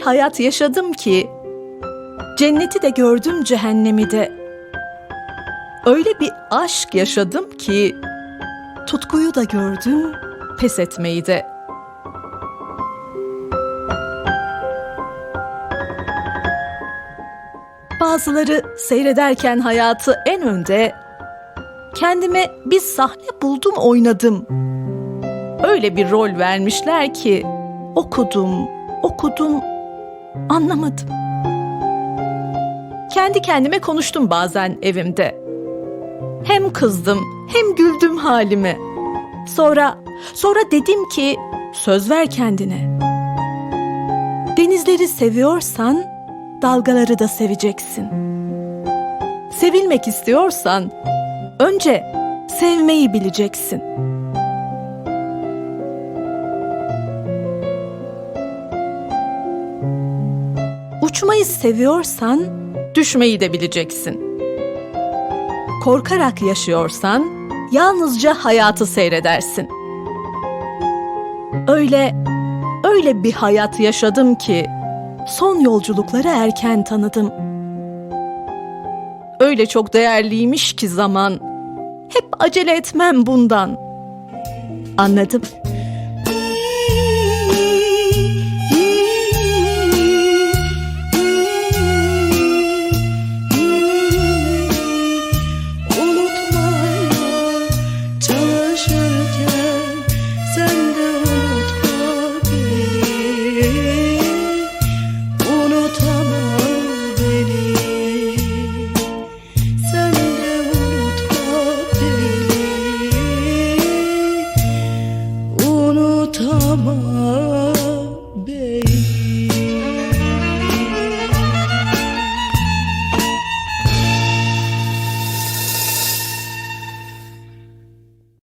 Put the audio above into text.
hayat yaşadım ki cenneti de gördüm cehennemi de. Öyle bir aşk yaşadım ki tutkuyu da gördüm, pes etmeyi de. Bazıları seyrederken hayatı en önde, kendime bir sahne buldum oynadım. Öyle bir rol vermişler ki okudum, okudum, anlamadım. Kendi kendime konuştum bazen evimde. Hem kızdım hem güldüm halime. Sonra, sonra dedim ki söz ver kendine. Denizleri seviyorsan dalgaları da seveceksin. Sevilmek istiyorsan önce sevmeyi bileceksin. Uçmayı seviyorsan düşmeyi de bileceksin. Korkarak yaşıyorsan yalnızca hayatı seyredersin. Öyle öyle bir hayat yaşadım ki son yolculukları erken tanıdım. Öyle çok değerliymiş ki zaman. Hep acele etmem bundan. Anladım. ortama bey.